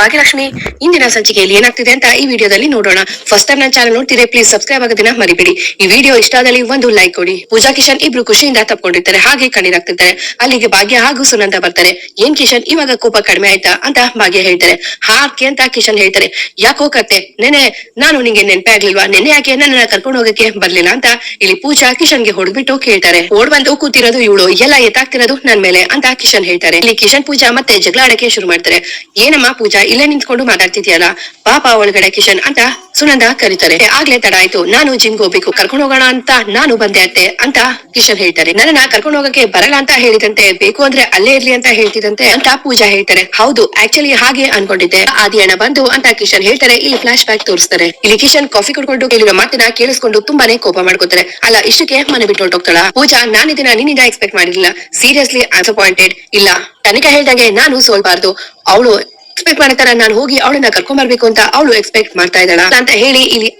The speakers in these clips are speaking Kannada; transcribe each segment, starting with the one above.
Bhagyalakshmi, ಇಂದಿನ ಸಂಚಿಕೆಯಲ್ಲಿ ಏನಾಗ್ತಿದೆ ಅಂತ ಈ ವಿಡಿಯೋದಲ್ಲಿ ನೋಡೋಣ. ಫಸ್ಟ್ ಟೈಮ್ ನನ್ನ ಚಾನಲ್ ನೋಡ್ತಿದ್ರೆ ಪ್ಲೀಸ್ ಸಬ್ಸ್ಕ್ರೈಬ್ ಆಗೋದನ್ನ ಮರಿಬೇಡಿ. ಈ ವಿಡಿಯೋ ಇಷ್ಟ ಆದಲ್ಲಿ ಒಂದು ಲೈಕ್ ಕೊಡಿ. ಪೂಜಾ ಕಿಶನ್ ಇಬ್ರು ಖುಷಿಯಿಂದ ತಪ್ಕೊಂಡಿರ್ತಾರೆ, ಹಾಗೆ ಕಣ್ಣೀರಾಗ್ತಿರ್ತಾರೆ. ಅಲ್ಲಿಗೆ ಭಾಗ್ಯ ಹಾಗೂ ಸುನಂದ ಬರ್ತಾರೆ. ಏನ್ ಕಿಶನ್? ಇವಾಗ ಕೋಪ ಕಡಿಮೆ ಆಯ್ತಾ ಅಂತ ಭಾಗ್ಯ ಹೇಳ್ತಾರೆ. ಹಾಕಿ ಅಂತ ಕಿಶನ್ ಹೇಳ್ತಾರೆ. ಯಾಕೋ ಕತ್ತೆ ನೆನೆ ನಾನು ನಿಂಗೆ ನೆನ್ಪಾಗ್ಲಿಲ್ವಾ ನೆನೆ ಯಾಕೆ ನನ್ನ ಕರ್ಕೊಂಡು ಹೋಗಕ್ಕೆ ಬರ್ಲಿಲ್ಲ ಅಂತ ಇಲ್ಲಿ ಪೂಜಾ ಕಿಶನ್ಗೆ ಹೊಡೆದ್ಬಿಟ್ಟು ಕೇಳ್ತಾರೆ. ಓಡ್ ಬಂದು ಕೂತಿರೋದು ಇವಳು. ಎಲ್ಲ ಎತ್ತಾಗ್ತಿರೋದು ನನ್ ಮೇಲೆ ಅಂತ ಕಿಶನ್ ಹೇಳ್ತಾರೆ. ಇಲ್ಲಿ ಕಿಶನ್, ಪೂಜಾ ಮತ್ತೆ ಜಗಳ ಆಡಕ್ಕೆ ಶುರು ಮಾಡ್ತಾರೆ. ಏನಮ್ಮ ಪೂಜಾ ಇಲ್ಲೇ ನಿಂತ್ಕೊಂಡು ಮಾತಾಡ್ತಿದ್ಯಲ್ಲ? ಪಾಪ ಒಳಗಡೆ ಕಿಶನ್ ಅಂತ ಸುನಂದ ಕರೀತಾರೆ. ಆಗ್ಲೇ ತಡ ಆಯ್ತು. ನಾನು ಜಿಮ್ಗೆ ಹೋಗ್ಬೇಕು. ಕರ್ಕೊಂಡು ಹೋಗೋಣ ಅಂತ ನಾನು ಬಂದೆ ಅತ್ತೆ ಅಂತ ಕಿಶನ್ ಹೇಳ್ತಾರೆ. ನನ್ನ ಕರ್ಕೊಂಡು ಹೋಗಕ್ಕೆ ಬರಲ್ಲ ಅಂತ ಹೇಳಿದಂತೆ, ಬೇಕು ಅಂದ್ರೆ ಅಲ್ಲೇ ಇರ್ಲಿ ಅಂತ ಹೇಳ್ತಿದಂತೆ ಅಂತ ಪೂಜಾ ಹೇಳ್ತಾರೆ. ಹೌದು ಆಕ್ಚುಲಿ ಹಾಗೆ ಅನ್ಕೊಂಡಿದ್ದೆ. ಆದಿ ಅಣ್ಣ ಬಂದು ಅಂತ ಕಿಶನ್ ಹೇಳ್ತಾರೆ. ಇಲ್ಲಿ ಫ್ಲಾಶ್ ಬ್ಯಾಕ್ ತೋರಿಸ್ತಾರೆ. ಇಲ್ಲಿ ಕಿಶನ್ ಕಾಫಿ ಕುಡ್ಕೊಂಡು ಕೇಳಿರೋ ಮಾತಿನ ಕೇಳಿಸ್ಕೊಂಡು ತುಂಬಾನೇ ಕೋಪ ಮಾಡ್ಕೋತಾರೆ. ಅಲ್ಲ, ಇಷ್ಟಕ್ಕೆ ಮನೆ ಬಿಟ್ಟು ಹೊರಟೋಗ್ತಾಳ? ಪೂಜಾ ನಾನು ಇದನ್ನ ನಿನ್ನಿಂದ ಎಕ್ಸ್ಪೆಕ್ಟ್ ಮಾಡಿರಲಿಲ್ಲ. ಸೀರಿಯಸ್ಲಿ ಅಸಪಾಯಿಂಟೆಡ್ ಇಲ್ಲ, ತನಿಖಾ ಹೇಳ್ದಂಗೆ ನಾನು ಸೋಲ್ಬಾರ್ದು. ಅವಳು ಎಕ್ಸ್ಪೆಕ್ಟ್ ಮಾಡತಾರ? ನಾನು ಹೋಗಿ ಅವಳನ್ನ ಕರ್ಕೊಂಡ್ ಬರ್ಬೇಕು ಅಂತ ಅವಳು ಎಕ್ಸ್ಪೆಕ್ಟ್ ಮಾಡ್ತಾ ಇದ್ದಾಳ. ಅಂತ ಹೇಳಿ ಇಲ್ಲಿ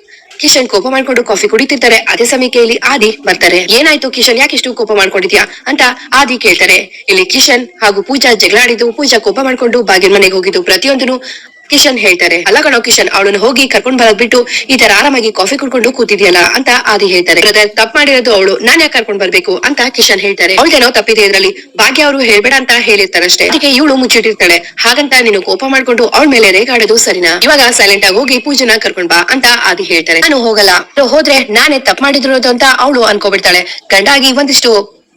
ಕಿಶನ್ ಕೋಪ ಮಾಡ್ಕೊಂಡು ಕಾಫಿ ಕುಡಿತಿರ್ತಾರೆ. ಅದೇ ಸಮಯಕ್ಕೆ ಇಲ್ಲಿ ಆದಿ ಬರ್ತಾರೆ. ಏನಾಯ್ತು ಕಿಶನ್? ಯಾಕೆ ಇಷ್ಟು ಕೋಪ ಮಾಡ್ಕೊಂಡಿದ್ಯಾ? ಅಂತ ಆದಿ ಕೇಳ್ತಾರೆ. ಇಲ್ಲಿ ಕಿಶನ್ ಹಾಗೂ ಪೂಜಾ ಜಗಳಾಡಿದ್ದು ಪೂಜಾ ಕೋಪ ಮಾಡ್ಕೊಂಡು ಬಾಗಿಲ್ ಮನೆಗೆ ಹೋಗಿದ್ದು. ಪ್ರತಿಯೊಂದನು ಕಿಶನ್ ಹೇಳ್ತಾರೆ. ಅಲ್ಲ ಕಣೋ ಕಿಶನ್, ಅವಳನ್ನು ಹೋಗಿ ಕರ್ಕೊಂಡ್ ಬರೋದ್ ಬಿಟ್ಟು ಈ ತರ ಆರಾಮಾಗಿ ಕಾಫಿ ಕುಡ್ಕೊಂಡು ಕೂತಿದ್ಯಲ್ಲ ಅಂತ ಆದಿ ಹೇಳ್ತಾರೆ. ತಪ್ಪು ಮಾಡಿರೋದು ಅವಳು, ನಾನ್ ಯಾಕೆ ಕರ್ಕೊಂಡ್ ಬರ್ಬೇಕು ಅಂತ ಕಿಶನ್ ಹೇಳ್ತಾರೆ. ಅವಳಿಗೇನೋ ತಪ್ಪಿದೆ ಇದ್ರಲ್ಲಿ, ಭಾಗ್ಯ ಅವರು ಹೇಳ್ಬೇಡ ಅಂತ ಹೇಳಿರ್ತಾರಷ್ಟೇ. ಅದಕ್ಕೆ ಇವಳು ಮುಚ್ಚಿಟ್ಟಿರ್ತಾಳೆ. ಹಾಗಂತ ನೀನು ಕೋಪ ಮಾಡ್ಕೊಂಡು ಅವಳ ಮೇಲೆ ರೇಗಾಡೋದು ಸರಿನಾ? ಇವಾಗ ಸೈಲೆಂಟ್ ಆಗಿ ಹೋಗಿ ಪೂಜನ ಕರ್ಕೊಂಡ್ ಬಾ ಅಂತ ಆದಿ ಹೇಳ್ತಾರೆ. ನಾನು ಹೋಗಲ್ಲ. ಹೋದ್ರೆ ನಾನೇ ತಪ್ಪು ಮಾಡಿದ್ರು ಅಂತ ಅವಳು ಅನ್ಕೋಬಿಡ್ತಾಳೆ. ಗಂಡಾಗಿ ಒಂದಿಷ್ಟು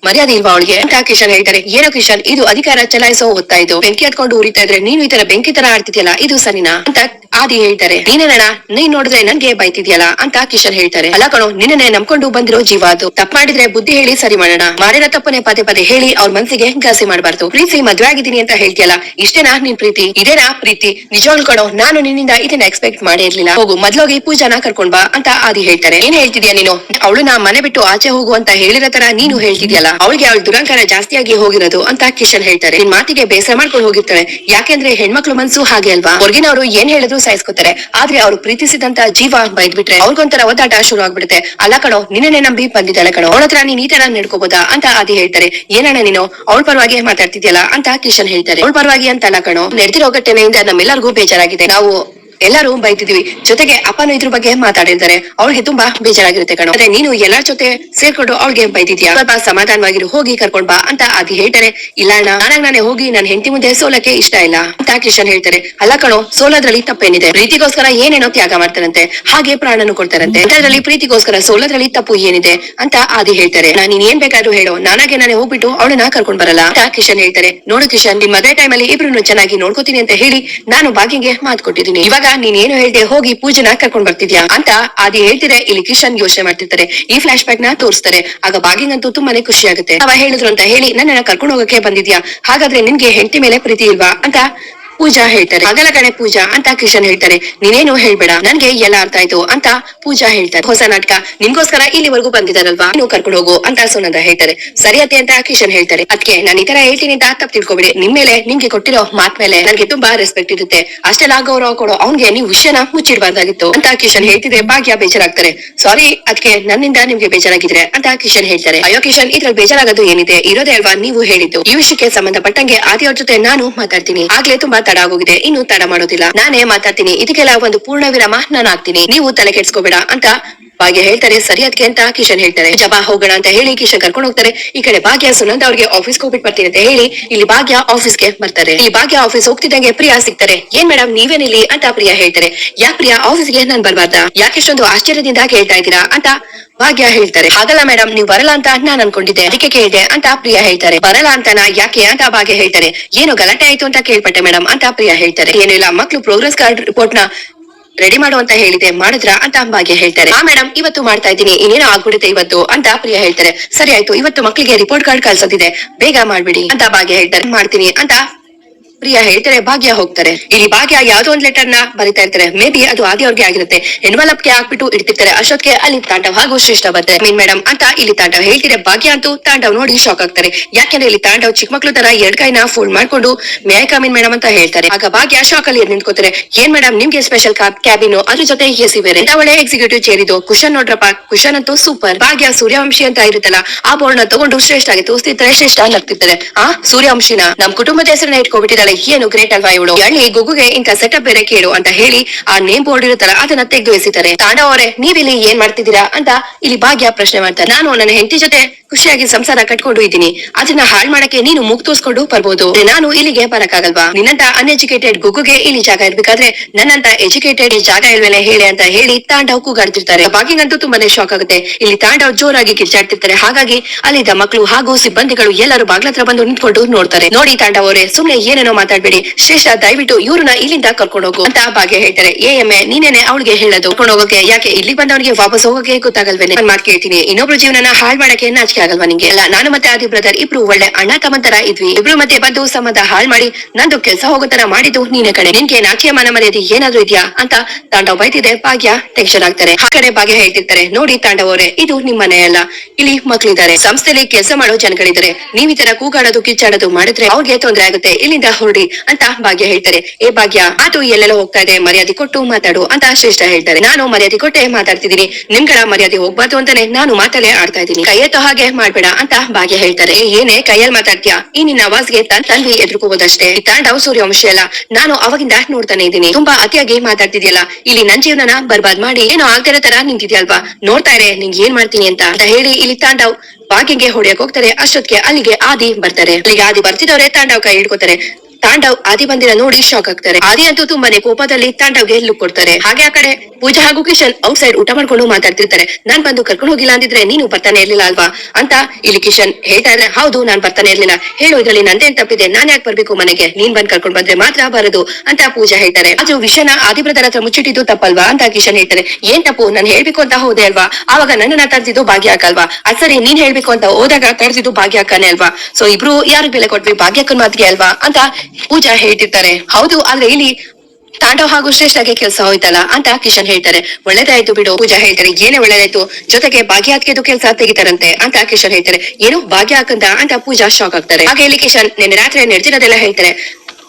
ಮರ್ಯಾದೆ ಇಲ್ವಾ ಅವಳಿಗೆ? ಅಂತ ಕಿಶನ್ ಹೇಳ್ತಾರೆ? ಏನೋ ಕಿಶನ್, ಇದು ಅಧಿಕಾರ ಚಲಾಯಿಸೋ ಹೊತ್ತಾ ಇದು. ಬೆಂಕಿ ಹತ್ಕೊಂಡು ಉರಿತಾ ಇದ್ರೆ ನೀನು ಈ ತರ ಬೆಂಕಿ ತರ ಆಡ್ತಿದ್ಯಲ್ಲ, ಇದು ಸರಿನಾ? ಅಂತ ಆದಿ ಹೇಳ್ತಾರೆ. ನೀನೇನಣ್ಣ ನೀನ್ ನೋಡಿದ್ರೆ ನನ್ಗೆ ಬೈತಿದ್ಯಲ್ಲ, ಅಂತ ಕಿಶನ್ ಹೇಳ್ತಾರೆ. ಅಲ್ಲ ಕಣೋ ನಿನ್ನೆ ನಂಬ್ಕೊಂಡು ಬಂದಿರೋ ಜೀವ ಅದು. ತಪ್ಪು ಮಾಡಿದ್ರೆ ಬುದ್ಧಿ ಹೇಳಿ ಸರಿ ಮಾಡೋಣ. ಮಾಡಿರೋ ತಪ್ಪನೆ ಪದೇ ಪದೇ ಹೇಳಿ ಅವ್ರ ಮನ್ಸಿಗೆ ಗಾಸಿ ಮಾಡಬಾರ್ದು. ಪ್ರೀತಿ, ಮದ್ವೆ ಆಗಿದ್ದೀನಿ ಅಂತ ಹೇಳ್ತಿಯಲ್ಲ, ಇಷ್ಟೇನಾ ನಿನ್ ಪ್ರೀತಿ? ಇದೇನಾ ಪ್ರೀತಿ? ನಿಜವಾಗ್ಲು ಕಣೋ, ನಾನು ನಿನ್ನಿಂದ ಇದನ್ನ ಎಕ್ಸ್ಪೆಕ್ಟ್ ಮಾಡೇ ಇರ್ಲಿಲ್ಲ. ಹೋಗು, ಮೊದ್ಲೋಗಿ ಪೂಜಾನ ಕರ್ಕೊಂಡ್ ಬಾ, ಅಂತ ಆದಿ ಹೇಳ್ತಾರೆ. ಏನ್ ಹೇಳ್ತಿದ್ಯಾ ನೀನು? ಅವಳು ನಾ ಮನೆ ಬಿಟ್ಟು ಆಚೆ ಹೋಗು ಅಂತ ಹೇಳಿರೋ ತರ ನೀನು ಹೇಳ್ತಿದ್ಯಲ್ಲ? ಅವಳಿಗೆ ಅವಳ ದುರಂಕಾರ ಜಾಸ್ತಿಯಾಗಿ ಹೋಗಿರೋದು ಅಂತ ಕಿಶನ್ ಹೇಳ್ತಾರೆ. ನಿನ್ ಮಾತಿಗೆ ಬೇಸರ ಮಾಡ್ಕೊಂಡು ಹೋಗಿರ್ತಾಳೆ. ಯಾಕೆಂದ್ರೆ ಹೆಣ್ಮಕ್ಳು ಮನ್ಸು ಹಾಗೆ ಅಲ್ವಾ? ಹೊರಗಿನವರು ಏನ್ ಹೇಳಿದ್ರು ಸಹಿಸ್ಕೊತಾರೆ. ಆದ್ರೆ ಅವ್ರು ಪ್ರೀತಿಸಿದಂತ ಜೀವ ಬೈದ್ಬಿಟ್ರೆ ಅವ್ರಿಗೊಂಥರ ಒತ್ತಾಟ ಶುರು ಆಗ್ಬಿಡುತ್ತೆ. ಅಲ್ಲ ಕಣೋ ನಿನ್ನೆ ನಂಬಿ ಬಂದಿದ್ದಾಳೆ ಕಣೋ. ಅವಳ ಹತ್ರ ನೀನ್ ಈ ತರ ನಡ್ಕೋಬೋದಾ ಅಂತ ಆದಿ ಹೇಳ್ತಾರೆ. ಏನಣ್ಣ ನೀನು? ಅವಳ ಪರವಾಗಿ ಮಾತಾಡ್ತಿದ್ಯಲ್ಲ ಅಂತ ಕಿಶನ್ ಹೇಳ್ತಾರೆ. ಅವಳ ಪರವಾಗಿ ಅಂತಲ್ಲ ಕಣೋ, ನಡೆದಿರೋ ಘಟನೆಯಿಂದ ನಮ್ಮೆಲ್ಲರಿಗೂ ಬೇಜಾರಾಗಿದೆ. ನಾವು ಎಲ್ಲರೂ ಬೈತಿದೀವಿ. ಜೊತೆಗೆ ಅಪ್ಪನು ಇದ್ರ ಬಗ್ಗೆ ಮಾತಾಡಿರ್ತಾರೆ. ಅವಳಿಗೆ ತುಂಬಾ ಬೇಜಾರಾಗಿರುತ್ತೆ ಕಣ. ಅದೇ ನೀನು ಎಲ್ಲರ ಜೊತೆ ಸೇರ್ಕೊಂಡು ಅವ್ಳಿಗೆ ಬೈದಿದ್ಯಾ ಸ್ವಲ್ಪ ಸಮಾಧಾನವಾಗಿರು, ಹೋಗಿ ಕರ್ಕೊಂಡ್ ಬಾ ಅಂತ ಆಗಿ ಹೇಳ್ತಾರೆ. ಇಲ್ಲ ಅಣ್ಣ, ನಾನಾಗ ನಾನೇ ಹೋಗಿ ನನ್ ಹೆಂಡತಿ ಮುಂದೆ ಸೋಲಕ್ಕೆ ಇಷ್ಟ ಇಲ್ಲ ಅಂತ ಕಿಶನ್ ಹೇಳ್ತಾರೆ. ಅಲ್ಲ ಕಣೋ, ಸೋಲೋದ್ರಲ್ಲಿ ತಪ್ಪೇನಿದೆ? ಪ್ರೀತಿಗೋಸ್ಕರ ಏನೇನೋ ತ್ಯಾಗ ಮಾಡ್ತಾರಂತೆ. ಹಾಗೆ ಪ್ರಾಣನು ಕೊಡ್ತಾರಂತೆ. ಅದರಲ್ಲಿ ಪ್ರೀತಿಗೋಸ್ಕರ ಸೋಲೋದ್ರಲ್ಲಿ ತಪ್ಪು ಏನಿದೆ ಅಂತ ಆದಿ ಹೇಳ್ತಾರೆ. ನಾನು ನೀನ್ ಏನ್ ಬೇಕಾದ್ರೂ ಹೇಳೋ. ನಾನಾಗೆ ನಾನೇ ಹೋಗ್ಬಿಟ್ಟು ಅವಳನ್ನ ಕರ್ಕೊಂಡ್ ಬರಲ್ಲ ಅಂತ ಕಿಶನ್ ಹೇಳ್ತಾರೆ. ನೋಡು ಕಿಶನ್ ನಿಮ್ ಮದುವೆ ಟೈಮಲ್ಲಿ ಇಬ್ರು ಚೆನ್ನಾಗಿ ನೋಡ್ಕೋತೀನಿ ಅಂತ ಹೇಳಿ ನಾನು ಬಾಗಿಗೆ ಮಾತು ಕೊಟ್ಟಿದ್ದೀನಿ ಇವಾಗ ನೀನ್ ಏನು ಹೇಳ್ದೆ ಹೋಗಿ ಪೂಜೆನ ಕರ್ಕೊಂಡ್ ಬರ್ತಿದ್ಯಾ ಅಂತ ಆದಿ ಹೇಳ್ತಿದ್ರೆ ಇಲ್ಲಿ ಕಿಶನ್ ಯೋಚನೆ ಮಾಡ್ತಿರ್ತಾರೆ. ಈ ಫ್ಲಾಶ್ ಬ್ಯಾಕ್ನ ತೋರಿಸ್ತಾರೆ. ಆಗ ಭಾಗ್ಯಂಗಂತೂ ತುಂಬಾನೇ ಖುಷಿ ಆಗುತ್ತೆ. ಅವ ಹೇಳಿದ್ರು ಅಂತ ಹೇಳಿ ನನ್ನನ್ನ ಕರ್ಕೊಂಡು ಹೋಗಕ್ಕೆ ಬಂದಿದ್ಯಾ? ಹಾಗಾದ್ರೆ ನಿನ್ಗೆ ಹೆಂಡತಿ ಮೇಲೆ ಪ್ರೀತಿ ಇಲ್ವಾ? ಅಂತ ಪೂಜಾ ಹೇಳ್ತಾರೆ. ಆಗಲ ಕಣೆ ಪೂಜಾ, ಅಂತ ಕಿಶನ್ ಹೇಳ್ತಾರೆ. ನೀನೇನು ಹೇಳ್ಬೇಡ, ನನ್ಗೆ ಎಲ್ಲ ಅರ್ಥ ಆಯ್ತು, ಅಂತ ಪೂಜಾ ಹೇಳ್ತಾರೆ. ಹೊಸ ನಾಟಕ. ನಿನ್ಗೋಸ್ಕರ ಇಲ್ಲಿವರೆಗೂ ಬಂದಿದ್ದಾರಲ್ವಾ? ನೀವು ಕರ್ಕೊಂಡು ಹೋಗು, ಅಂತ ಸೋನಂದ ಹೇಳ್ತಾರೆ. ಸರಿ ಅತ್ತೆ, ಅಂತ ಕಿಶನ್ ಹೇಳ್ತಾರೆ. ಅದಕ್ಕೆ ನಾನು ಈ ತರ ಹೇಳ್ತೀನಿ ಅಂತ ತಪ್ಪು ತಿಳ್ಕೊಬೇಡಿ. ನಿಮ್ ಮೇಲೆ, ನಿಮ್ಗೆ ಕೊಟ್ಟಿರೋ ಮಾತ್ ಮೇಲೆ ನನಗೆ ತುಂಬಾ ರೆಸ್ಪೆಕ್ಟ್ ಇರುತ್ತೆ. ಅಷ್ಟೆಲ್ಲ ಗೌರವ ಕೊಡೋ ಅವ್ನ್ಗೆ ನೀವು ವಿಷಯನ ಮುಚ್ಚಿಡ್ಬಾರ್ದಾಗಿತ್ತು, ಅಂತ ಕಿಶನ್ ಹೇಳ್ತಿದ್ರೆ ಭಾಗ್ಯ ಬೇಜಾರಾಗ್ತಾರೆ. ಸಾರಿ ಅದಕ್ಕೆ ನನ್ನಿಂದ ನಿಮ್ಗೆ ಬೇಜಾರಾಗಿದ್ರೆ, ಅಂತ ಕಿಶನ್ ಹೇಳ್ತಾರೆ. ಅಯ್ಯೋ ಕಿಶನ್ ಇದ್ರಲ್ಲಿ ಬೇಜಾರಾಗೋದು ಏನಿದೆ? ಇರೋದೇ ಅಲ್ವಾ ನೀವು ಹೇಳಿದ್ದು? ಈ ವಿಷಯಕ್ಕೆ ಸಂಬಂಧಪಟ್ಟಂಗೆ ಆದಿಯವ್ರ ಜೊತೆ ನಾನು ಮಾತಾಡ್ತೀನಿ. ಆಗ್ಲೇ ತುಂಬಾ ತಡ ಆಗೋಗಿದೆ ಇನ್ನು ತಡ ಮಾಡೋದಿಲ್ಲ. ನಾನೇ ಮಾತಾಡ್ತೀನಿ. ಇದಕ್ಕೆಲ್ಲ ಒಂದು ಪೂರ್ಣ ವಿರಾಮ. ನಾನು ಹಾಕ್ತೀನಿ ನೀವು ತಲೆ ಕೆಡ್ಸ್ಕೋಬೇಡ ಅಂತ ಭಾಗ್ಯ ಹೇಳ್ತಾರೆ, ಸರಿ ಅದಕ್ಕೆ ಅಂತ ಕಿಶನ್ ಹೇಳ್ತಾರೆ. ಜಬಾ ಹೋಗೋಣ ಅಂತ ಹೇಳಿ ಕಿಶನ್ ಕರ್ಕೊಂಡು ಹೋಗ್ತಾರೆ. ಈ ಕಡೆ ಭಾಗ್ಯ ಸುನಂದ ಅವ್ರಿಗೆ ಆಫೀಸ್ ಹೋಗ್ಬಿಟ್ಟು ಬರ್ತೀನಿ ಅಂತ ಹೇಳಿ ಇಲ್ಲಿ ಭಾಗ್ಯ ಆಫೀಸ್ಗೆ ಬರ್ತಾರೆ. ಇಲ್ಲಿ ಭಾಗ್ಯ ಆಫೀಸ್ ಹೋಗ್ತಿದ್ದಂಗೆ ಪ್ರಿಯಾ ಸಿಗ್ತಾರೆ. ಏನ್ ಮೇಡಮ್ ನೀವೇನಿಲ್ಲಿ? ಅಂತ ಪ್ರಿಯಾ ಹೇಳ್ತಾರೆ. ಯಾಕೆ ಪ್ರಿಯಾ ಆಫೀಸ್ಗೆ ನಾನ್ ಬರ್ಬಾರ್ದಾ? ಯಾಕೆಷ್ಟೊಂದು ಆಶ್ಚರ್ಯದಿಂದ ಕೇಳ್ತಾ ಇದ್ದೀರಾ? ಅಂತ ಭಾಗ್ಯ ಹೇಳ್ತಾರೆ. ಹಾಗಲ್ಲ ಮೇಡಮ್ ನೀವು ಬರಲ್ಲ ಅಂತ ನಾನ್ ಅನ್ಕೊಂಡಿದ್ದೆ. ಅದಕ್ಕೆ ಕೇಳಿದೆ, ಅಂತ ಪ್ರಿಯಾ ಹೇಳ್ತಾರೆ. ಬರಲ್ಲ ಅಂತನಾ ಯಾಕೆ? ಅಂತ ಭಾಗ್ಯ ಹೇಳ್ತಾರೆ. ಏನು ಗಲಾಟೆ ಆಯ್ತು ಅಂತ ಕೇಳ್ಪಟ್ಟೆ ಮೇಡಮ್ ಅಂತ ಪ್ರಿಯಾ ಹೇಳ್ತಾರೆ. ಏನಿಲ್ಲ, ಮಕ್ಳು ಪ್ರೋಗ್ರೆಸ್ ಕಾರ್ಡ್ ರಿಪೋರ್ಟ್ನ ರೆಡಿ ಮಾಡು ಅಂತ ಹೇಳಿದೆ ಮಾಡಿದ್ರ ಅಂತ ಅಂಬಾಗೆ ಹೇಳ್ತಾರೆ. ಆ ಮೇಡಮ್ ಇವತ್ತು ಮಾಡ್ತಾ ಇದ್ದೀನಿ. ಇನ್ನೇನೋ ಆಗ್ಬಿಡುತ್ತೆ ಇವತ್ತು ಅಂತ ಪ್ರಿಯಾ ಹೇಳ್ತಾರೆ. ಸರಿ, ಆಯ್ತು. ಇವತ್ತು ಮಕ್ಕಳಿಗೆ ರಿಪೋರ್ಟ್ ಕಾರ್ಡ್ ಕಳ್ಸೋದಿದೆ. ಬೇಗ ಮಾಡ್ಬಿಡಿ ಅಂತ ಭಾಗ್ಯ ಹೇಳ್ತಾರೆ. ಮಾಡ್ತೀನಿ ಅಂತ ಪ್ರಿಯಾ ಹೇಳ್ತಾರೆ, ಭಾಗ್ಯ ಹೋಗ್ತಾರೆ. ಇಲ್ಲಿ ಭಾಗ್ಯ ಯಾವ್ದೋ ಒಂದ್ ಲೆಟರ್ನ ಬರಿತಾ ಇರ್ತಾರೆ. ಮೇ ಬಿ ಅದು ಆದಿ ಅವ್ರಿಗೆ ಆಗಿರುತ್ತೆ. ಎನ್ವಲಪ್ಗೆ ಹಾಕ್ಬಿಟ್ಟು ಇಡ್ತಿರ್ತಾರೆ. ಅಷ್ಟೊತ್ತಿಗೆ ಅಲ್ಲಿ ತಾಂಡವ್ ಹಾಗೂ ಶ್ರೇಷ್ಠ ಬರ್ತಾರೆ. ಮೀನ್ ಮೇಡಮ್ ಅಂತ ಇಲ್ಲಿ ತಾಂಡವ್ ಹೇಳ್ತಿರೋ ಭಾಗ್ಯ ಅಂತೂ ತಾಂಡವ್ ನೋಡಿ ಶಾಕ್ ಆಗ್ತಾರೆ. ಯಾಕೆಂದ್ರೆ ಇಲ್ಲಿ ತಾಂಡವ್ ಚಿಕ್ಕ ಮಕ್ಳು ತರ ಎರಡ್ ಕೈನ ಫೋಲ್ಡ್ ಮಾಡ್ಕೊಂಡು ಮೇ ಮೀನ್ ಮೇಡಮ್ ಅಂತ ಹೇಳ್ತಾರೆ. ಆಗ ಭಾಗ್ಯ ಶಾಕ್ ಅಲ್ಲಿ ನಿಂತ್ಕೋತಾರೆ. ಏನ್ ಮೇಡಮ್ ನಿಮ್ಗೆ ಸ್ಪೆಷಲ್ ಕ್ಯಾಬಿನ್ ಅದ್ರ ಜೊತೆ ಎಸಿ ಬೇರೆ. ಒಳ್ಳೆ ಎಕ್ಸಿಕ್ಯೂಟಿವ್ ಚೇರ್ ಇದು. ಕುಶನ್ ನೋಡ್ರಪ್ಪ. ಕುಶನ್ ಅಂತೂ ಸೂಪರ್ ಭಾಗ್ಯ ಸೂರ್ಯವಂಶಿ ಅಂತ ಇರುತ್ತಲ್ಲ, ಆ ಬೋರ್ಡ್ ತಗೊಂಡು ಶ್ರೇಷ್ಠ ಆಗಿ ಶ್ರೇಷ್ಠ ನಗ್ತಿರ್ತಾರೆ. ಆ, ಸೂರ್ಯವಂಶಿನ. ನಮ್ ಕುಟುಂಬದ ಹೆಸರನ್ನ ಇಟ್ಕೊಬಿಟ್ಟಿದ್ದಾರೆ. ಹೇಳ್ತಿದ್ದಾಳೆ ಏನು ಗ್ರೇಟ್ ಅಲ್ವಾ ಇವಳು? ಹಳ್ಳಿ ಗುಗುಗೆ ಇಂತ ಸೆಟಪ್ ಬೇರೆ ಕೇಳು ಅಂತ ಹೇಳಿ ಆ ನೇಮ್ ಬೋರ್ಡ್ ಇರುತ್ತಲ್ಲ ಅದನ್ನ ತೆಗೆದು ಎಸಿತಾರೆ. ತಾಂಡವ್ ಅವರೇ, ನೀವಿಲ್ಲಿ ಏನ್ ಮಾಡ್ತಿದ್ದೀರಾ ಅಂತ ಇಲ್ಲಿ ಭಾಗ್ಯ ಪ್ರಶ್ನೆ ಮಾಡ್ತಾರೆ. ನಾನು ನನ್ನ ಹೆಂಡತಿ ಜೊತೆ ಖುಷಿಯಾಗಿ ಸಂಸಾರ ಕಟ್ಕೊಂಡು ಇದ್ದೀನಿ. ಅದನ್ನ ಹಾಳ್ ಮಾಡಕ್ಕೆ ನೀನು ಮುಗ್ ತೋಸ್ಕೊಂಡು ಬರ್ಬೋದು. ನಾನು ಇಲ್ಲಿಗೆ ಬರಕ್ಕಾಗಲ್ವಾ? ನಿನ್ನಂತ ಅನ್ಎಜುಕೇಟೆಡ್ ಗುಗ್ಗುಗೆ ಇಲ್ಲಿ ಜಾಗ ಇರ್ಬೇಕಾದ್ರೆ ನನ್ನಂತ ಎಜುಕೇಟೆಡ್ ಜಾಗ ಇಲ್ವೇನೆ ಹೇಳಿ ಅಂತ ಹೇಳಿ ತಾಂಡವ್ ಕೂಗಾಡ್ತಿರ್ತಾರೆ. ಭಾಗ್ಯಂಗಂತೂ ತುಂಬಾನೇ ಶಾಕ್ ಆಗುತ್ತೆ. ಇಲ್ಲಿ ತಾಂಡವ್ ಜೋರಾಗಿ ಕಿರ್ಚಾಡ್ತಿರ್ತಾರೆ. ಹಾಗಾಗಿ ಅಲ್ಲಿದ್ದ ಮಕ್ಕಳು ಹಾಗೂ ಸಿಬ್ಬಂದಿಗಳು ಎಲ್ಲರೂ ಬಾಗ್ಲತ್ರ ಬಂದು ನಿಂತ್ಕೊಂಡು ನೋಡ್ತಾರೆ. ನೋಡಿ ತಾಂಡವ್ ಅವರೇ, ಸುಮ್ನೆ ಏನೇನೋ ಮಾತಾಡ್ಬೇಡಿ. ಶ್ರೇಷ್ಠ ದಯವಿಟ್ಟು ಇವ್ರನ್ನ ಇಲ್ಲಿಂದ ಕರ್ಕೊಂಡು ಹೋಗು ಅಂತ ಭಾಗ್ಯ ಹೇಳ್ತಾರೆ. ಏ, ಎಮ್ಮೆ, ನೀನೇನೆ ಅವಳಿಗೆ ಹೇಳೋದು. ಕರ್ಕೊಂಡು ಹೋಗೋಕೆ ಯಾಕೆ ಇಲ್ಲಿ ಬಂದವನಿಗೆ ವಾಪಸ್ ಹೋಗೋಕೆ ಗೊತ್ತಾಗಲ್ವೇನೆ? ಮಾತ್ ಕೇಳ್ತೀನಿ. ಇನ್ನೊಬ್ರು ಜೀವನನ ಹಾಳ್ ಮಾಡಕ್ಕೆ ನಾಚಿಕೆ ಆಗಲ್ವಾ ನಿಂಗೆ? ಅಲ್ಲ, ನಾನು ಮತ್ತೆ ಆದಿ ಬ್ರದರ್ ಇಬ್ರು ಒಳ್ಳೆ ಅಣ್ಣ ತಮ್ಮಂತರ ತರ ಇದ್ವಿ. ಇಬ್ರು ಮತ್ತೆ ಬಂದು ಸಂಬಂಧ ಹಾಳ್ ಮಾಡಿ ನಂದು ಕೆಲ್ಸ ಹೋಗೋತರ ಮಾಡಿದ್ದು ನೀನೆ ಕಡೆ ನಿನ್ಗೆ ನಾಚಿಕೆ ಮನ ಮರ್ಯಾದೆ ಏನಾದ್ರು ಇದ್ಯಾ ಅಂತ ತಾಂಡವ್ ಬೈತಿದೆ. ಭಾಗ್ಯ ಟೆನ್ಷನ್ ಆಗ್ತಾರೆ. ಆ ಕಡೆ ಭಾಗ್ಯ ಹೇಳ್ತಿರ್ತಾರೆ. ನೋಡಿ ತಾಂಡವ್ ಅವರೇ, ಇದು ನಿಮ್ ಮನೆ ಅಲ್ಲ ಇಲ್ಲಿ ಮಕ್ಳಿದ್ದಾರೆ. ಸಂಸ್ಥೆಯಲ್ಲಿ ಕೆಲಸ ಮಾಡೋ ಜನಗಳಿದ್ದಾರೆ. ನೀವ್ ಈ ತರ ಕೂಗಾಡೋದು, ಕಿಚ್ಚಾಡೋದು ಮಾಡಿದ್ರೆ ಅವ್ರಿಗೆ ತೊಂದ್ರೆ ಆಗುತ್ತೆ. ಇಲ್ಲಿಂದ ಹೊರಡಿ ಅಂತ ಭಾಗ್ಯ ಹೇಳ್ತಾರೆ. ಏ ಭಾಗ್ಯ ಅದು ಎಲ್ಲೆಲ್ಲ ಹೋಗ್ತಾ ಇದೆ. ಮರ್ಯಾದೆ ಕೊಟ್ಟು ಮಾತಾಡು ಅಂತ ಶ್ರೇಷ್ಠ ಹೇಳ್ತಾರೆ. ನಾನು ಮರ್ಯಾದೆ ಕೊಟ್ಟೆ ಮಾತಾಡ್ತಿದ್ದೀನಿ. ನಿಮ್ಗಳ ಮರ್ಯಾದೆ ಹೋಗ್ಬಾರ್ದು ಅಂತಾನೆ ನಾನು ಮಾತಲ್ಲೇ ಆಡ್ತಾ ಇದ್ದೀನಿ. ಕೈಯತ್ತೋ ಹಾಗೆ ಮಾಡ್ಬೇಡ ಅಂತ ಭಾಗ್ಯ ಹೇಳ್ತಾರೆ. ಏನೇ ಕೈಯಲ್ಲಿ ಮಾತಾಡ್ತೀಯಾ? ಈ ನಿನ್ನ ಆವಾಜ್ಗೆ ತನ್ ತಂದಿ ಎದುರ್ಕೋಬೋದಷ್ಟೇ ಈ ತಾಂಡವ್ ಸೂರ್ಯವಂಶಿ ಅಲ್ಲ. ನಾನು ಅವಾಗಿಂದ ನೋಡ್ತಾನೆ ಇದ್ದೀನಿ. ತುಂಬಾ ಅತಿಯಾಗಿ ಮಾತಾಡ್ತಿದ್ಯಲ್ಲ. ಇಲ್ಲಿ ನನ್ ಜೀವನನ ಬರ್ಬಾದ್ ಮಾಡಿ ಏನೋ ಆಗ್ತಿರೋ ತರ ನಿಂತಿದ್ಯಲ್ವಾ? ನೋಡ್ತಾ ಇರೇ, ನಿಂಗೆ ಏನ್ ಮಾಡ್ತೀನಿ ಅಂತ. ಅಂತ ಹೇಳಿ ಇಲ್ಲಿ ತಾಂಡವ್ ಭಾಗ್ಯಂಗೆ ಹೊಡೆಯಕ್ ಹೋಗ್ತಾರೆ. ಅಷ್ಟೊತ್ತಿಗೆ ಅಲ್ಲಿಗೆ ಆದಿ ಬರ್ತಾರೆ. ಅಲ್ಲಿಗೆ ಆದಿ ಬರ್ತಿದವ್ರೆ ತಾಂಡವ್ ಕೈ ಹಿಡ್ಕೋತಾರೆ. ತಾಂಡವ್ ಆದಿ ಬಂದಿರ ನೋಡಿ ಶಾಕ್ ಆಗ್ತಾರೆ. ಆದಿ ಅಂತೂ ತುಂಬಾನೇ ಕೋಪದಲ್ಲಿ ತಾಂಡವ್ಗೆ ಲುಕ್ ಕೊಡ್ತಾರೆ. ಹಾಗೆ ಆ ಕಡೆ ಪೂಜಾ ಹಾಗೂ ಕಿಶನ್ ಔಟ್ ಸೈಡ್ ಊಟ ಮಾಡ್ಕೊಂಡು ಮಾತಾಡ್ತಿರ್ತಾರೆ. ನಾನ್ ಬಂದು ಕರ್ಕೊಂಡು ಹೋಗಿಲ್ಲ ಅಂದಿದ್ರೆ ನೀನು ಬರ್ತಾನೆ ಇರ್ಲಿಲ್ಲ ಅಲ್ವಾ? ಅಂತ ಇಲ್ಲಿ ಕಿಶನ್ ಹೇಳ್ತಾ ಇದ್ರೆ, ಹೌದು, ನಾನ್ ಬರ್ತಾನೆ ಇರ್ಲಿಲ್ಲ. ಹೇಳು, ಇದ್ರಲ್ಲಿ ನಂದೇನ್ ತಪ್ಪಿದೆ? ನಾನ್ ಯಾಕೆ ಬರ್ಬೇಕು ಮನೆಗೆ? ನೀನ್ ಬಂದ್ ಕರ್ಕೊಂಡ್ ಬಂದ್ರೆ ಮಾತ್ರ ಬರದು ಅಂತ ಪೂಜಾ ಹೇಳ್ತಾರೆ. ಅದು ವಿಷಯನ ಆದಿಬ್ರದರ ಹತ್ರ ಮುಚ್ಚಿಟ್ಟಿದ್ದು ತಪ್ಪಲ್ವಾ ಅಂತ ಕಿಶನ್ ಹೇಳ್ತಾರೆ. ಏನ್ ತಪ್ಪು? ನಾನ್ ಹೇಳ್ಬೇಕು ಅಂತ ಹೋದೆ ಅಲ್ವಾ? ಆವಾಗ ನನ್ನನ್ನ ತರ್ಸಿದ್ದು ಭಾಗ್ಯ ಅಲ್ವಾ? ಅದ್ ಸರಿ, ನೀನ್ ಹೇಳ್ಬೇಕು ಅಂತ ಹೋದಾಗ ತರ್ತಿದ್ದು ಭಾಗ್ಯ ಅಲ್ವಾ? ಸೊ ಇಬ್ರು ಯಾರು ಬೆಲೆ ಕೊಟ್ವಿ? ಭಾಗ್ಯಕ್ಕನ್ ಮಾತಿಗೆ ಅಲ್ವಾ? ಅಂತ ಪೂಜಾ ಹೇಳ್ತಿರ್ತಾರೆ. ಹೌದು, ಆದ್ರೆ ಇಲ್ಲಿ ತಾಂಡವ ಹಾಗೂ ಶ್ರೇಷ್ಠಗೆ ಕೆಲಸ ಹೋಯ್ತಲ್ಲ ಅಂತ ಕಿಶನ್ ಹೇಳ್ತಾರೆ. ಒಳ್ಳೇದಾಯ್ತು ಬಿಡು ಪೂಜಾ ಹೇಳ್ತಾರೆ. ಏನೇ ಒಳ್ಳೇದಾಯ್ತು, ಜೊತೆಗೆ ಭಾಗ್ಯ ಹಾಕಿದ್ದು ಕೆಲಸ ತೆಗಿತಾರಂತೆ ಅಂತ ಕಿಶನ್ ಹೇಳ್ತಾರೆ. ಏನು ಭಾಗ್ಯ ಹಾಕಂತ ಅಂತ ಪೂಜಾ ಶಾಕ್ ಆಗ್ತಾರೆ. ಹಾಗೆ ಇಲ್ಲಿ ಕಿಶನ್ ನಿನ್ನೆ ರಾತ್ರಿ ನಡೆದಿರೋದೆಲ್ಲ ಹೇಳ್ತಾರೆ.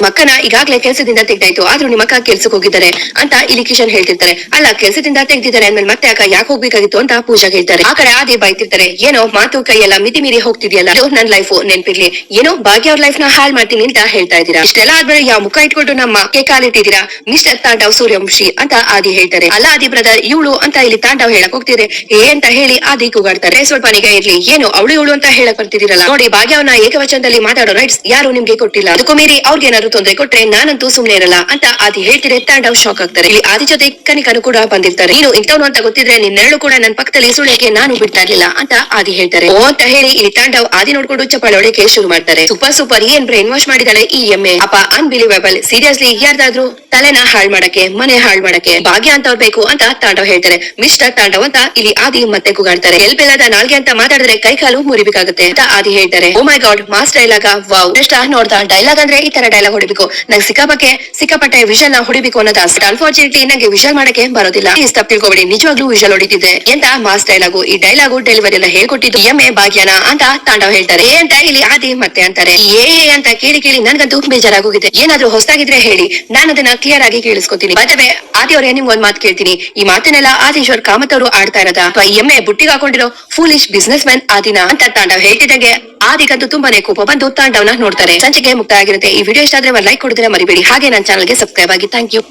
ಮಕ್ಕನ ಈಗಾಗ್ಲೇ ಕೆಲಸದಿಂದ ತೆಗ್ದಾಯ್ತು, ಆದ್ರೂ ನಿಮ್ಮ ಅಕ್ಕ ಕೆಲ್ಸಕ್ಕೆ ಹೋಗಿದ್ದಾರೆ ಅಂತ ಇಲ್ಲಿ ಕಿಶನ್ ಹೇಳ್ತಿರ್ತಾರೆ. ಅಲ್ಲ, ಕೆಲಸದಿಂದ ತೆಗ್ದಿದ್ದಾರೆ ಅಂದ್ಮೇಲೆ ಮತ್ತೆ ಅಕ್ಕ ಯಾಕೆ ಹೋಗ್ಬೇಕಾಗಿತ್ತು ಅಂತ ಪೂಜಾ ಹೇಳ್ತಾರೆ. ಆ ಕಡೆ ಆದಿ ಬೈತಿರ್ತಾರೆ ಏನೋ ಮಾತು ಕೈಯೆಲ್ಲ ಮಿತಿ ಮೀರಿ ಹೋಗ್ತಿದ್ಯಲ್ಲ, ಇದು ನನ್ ಲೈಫ್ ನೆನ್ಪಿರ್ಲಿ. ಏನೋ ಭಾಗ್ಯ ಅವ್ರ ಲೈಫ್ನ ಹಾಳ್ ಮಾಡ್ತೀನಿ ಅಂತ ಹೇಳ್ತಾ ಇದ್ದೀರಾ? ಇಷ್ಟೆಲ್ಲ ಆದ್ಮೇಲೆ ಯಾವ ಮುಖ ಇಟ್ಕೊಂಡು ನಮ್ಮ ಕಾಲಿಟ್ಟಿದ್ದೀರಾ ಮಿಸ್ಟರ್ ತಾಂಡವ್ ಸೂರ್ಯವಂಶಿ ಅಂತ ಆದಿ ಹೇಳ್ತಾರೆ. ಅಲ್ಲ, ಆದಿ ಬ್ರದರ್ ಇವಳು ಅಂತ ಇಲ್ಲಿ ತಾಂಡವ್ ಹೇಳಕ್ ಹೋಗ್ತಿದ್ರೆ ಏ ಅಂತ ಹೇಳಿ ಆದಿ ಕೂಗಾಡ್ತಾರೆ. ಸ್ವಲ್ಪ ನಿಗ ಇರ್ಲಿ. ಏನು, ಅವಳು ಇವಳು ಅಂತ ಹೇಳಕ್ ಬರ್ತಿದಿರಲ್ಲ ನೋಡಿ ಭಾಗ್ಯವನ್ನ ಏಕವಚನದಲ್ಲಿ ಮಾತಾಡೋ ರೈಟ್ಸ್ ಯಾರು ನಿಮ್ಗೆ ಕೊಟ್ಟಿಲ್ಲ. ಅದಕ್ಕೂ ಮೀರಿ ಅವ್ರಿಗೆ ಏನಾದ್ರು ತೊಂದರೆ ಕೊಟ್ರೆ ನಾನಂತೂ ಸುಮ್ನೆ ಇರಲ್ಲ ಅಂತ ಆದಿ ಹೇಳ್ತಿದ್ರೆ ತಾಂಡವ್ ಶಾಕ್ ಆಗ್ತಾರೆ. ಇಲ್ಲಿ ಆದಿ ಜೊತೆ ಕನಿಕನು ಕೂಡ ಬಂದಿರ್ತಾರೆ. ನೀನು ಇಂಥವ್ನು ಅಂತ ಗೊತ್ತಿದ್ರೆ ನಿನ್ನೆರಳು ಕೂಡ ನನ್ನ ಪಕ್ಕದಲ್ಲಿ ಸುಳ್ಯಕ್ಕೆ ನಾನು ಬಿಡ್ತಾ ಇರ್ಲಿಲ್ಲ ಅಂತ ಆದಿ ಹೇಳ್ತಾರೆ. ಓ ಅಂತ ಹೇಳಿ ಇಲ್ಲಿ ತಾಂಡವ್ ಆದಿ ನೋಡ್ಕೊಂಡು ಚಪ್ಪಾಳೆ ಹೊಡೆಯಕ್ಕೆ ಶುರು ಮಾಡ್ತಾರೆ. ಸೂಪರ್ ಸೂಪರ್ ಏನ್ ಬ್ರೈನ್ ವಾಶ್ ಮಾಡಿದಾಳೆ ಈ ಎಮ್ಮೆ. ಅಪ್ಪ ಅನ್ಬಿಲಿವೇಬಲ್ ಸೀರಿಯಸ್ಲಿ ಯಾರ್ದಾದ್ರೂ ತಲೆನ ಹಾಳ್ ಮಾಡಕ್ಕೆ, ಮನೆ ಹಾಳ್ ಮಾಡಕ್ಕೆ ಭಾಗ್ಯ ಅಂತ ಬೇಕು ಅಂತ ತಾಂಡವ್ ಹೇಳ್ತಾರೆ. ಮಿಸ್ಟರ್ ತಾಂಡವ್ ಅಂತ ಇಲ್ಲಿ ಆದಿ ಮತ್ತೆ ಕೂಗಾಡ್ತಾರೆ. ಎಲ್ಬೆಲ್ಲದ ನಾಲ್ಗೆ ಅಂತ ಮಾತಾಡಿದ್ರೆ ಕೈ ಕಾಲು ಮುರಿಬೇಕಾಗುತ್ತೆ ಅಂತ ಆದಿ ಹೇಳ್ತಾರೆ. ಓ my god mass dialogue wow. ಇಷ್ಟ ನೋಡ್ದ ಡೈಲಾಗ್ ಅಂದ್ರೆ ಈ ತರ ಡೈಲಾಗ್ ಹೊಡಿಬೇಕು. ನಂಗೆ ಸಿಕ್ಕಾಪಕ್ಕೆ ಸಿಕ್ಕಾಪಟ್ಟೆ ವಿಷಲ್ನ ಹೊಡಿಬೇಕು ಅನ್ನೋದು ಆಸೆ. ಅನ್ಫಾರ್ಚುನೇಟ್ಲಿ ನಂಗೆ ವಿಷಲ್ ಮಾಡಕ್ಕೆ ಬರೋದಿಲ್ಲ. ಈ ತಪ್ಪು ತಿಳ್ಕೊಬೇಡಿ. ನಿಜವಾಗ್ಲೂ ವಿಷಲ್ ಹೊಡಿತಿದ್ದೆ. ಎಂತ ಮಾಸ್ ಡೈಲಾಗು ಈ ಡೈಲಾಗು ಡೆಲಿವರಿ ಎಲ್ಲ ಹೇಳ್ಕೊಟ್ಟಿದ್ದು ಎಮ್ಮೆ ಭಾಗ್ಯನ ಅಂತ ತಾಂಡವ್ ಹೇಳ್ತಾರೆ. ಅಂತ ಇಲ್ಲಿ ಆದಿ ಮತ್ತೆ ಅಂತಾರೆ. ಏ ಅಂತ ಕೇಳಿ ಕೇಳಿ ನನ್ಗಂತೂ ಬೇಜಾರಾಗೋಗಿದೆ. ಏನಾದ್ರೂ ಹೊಸದಾಗಿದ್ರೆ ಹೇಳಿ. ನಾನು ಅದನ್ನ ಕ್ಲಿಯರ್ ಆಗಿ ಕೇಳಿಸ್ಕೊತೀನಿ. ಮತ್ತೆ ಆದಿ ಅವ್ರೆ, ನಿಮ್ಗೆ ಒಂದ್ ಮಾತು ಕೇಳ್ತೀನಿ. ಈ ಮಾತನ್ನೆಲ್ಲ ಆದೀಶ್ವರ್ ಕಾಮತ್ ಅವರು ಆಡ್ತಾ ಇರೋದ? ಅಥವಾ ಎಮ್ಮೆ ಬುಟ್ಟಿಗೆ ಹಾಕೊಂಡಿರೋ ಫೂಲಿಶ್ ಬಿಸ್ನೆಸ್ ಮ್ಯಾನ್ ಆದಿನ? ಅಂತ ತಾಂಡವ್ ಹೇಳ್ತಿದ್ದಂಗೆ ಆದಿಗಂತೂ ತುಂಬಾನೇ ಕೋಪ ಬಂದು ತಾಂಡವ್ನ ನೋಡ್ತಾರೆ. ಸಂಚಿಕೆ ಮುಕ್ತ ಆಗಿರುತ್ತೆ. ಈ ವಿಡಿಯೋ ಇಷ್ಟ ಆದ್ರೆ ಲೈಕ್ ಕೊಡಿದ್ರೆ ಮರಿಬೇಡಿ. ಹಾಗೆ ನನ್ನ ಚಾನಲ್ಗೆ ಸಬ್ಸ್ಕ್ರೈಬ್ ಆಗಿ. Thank you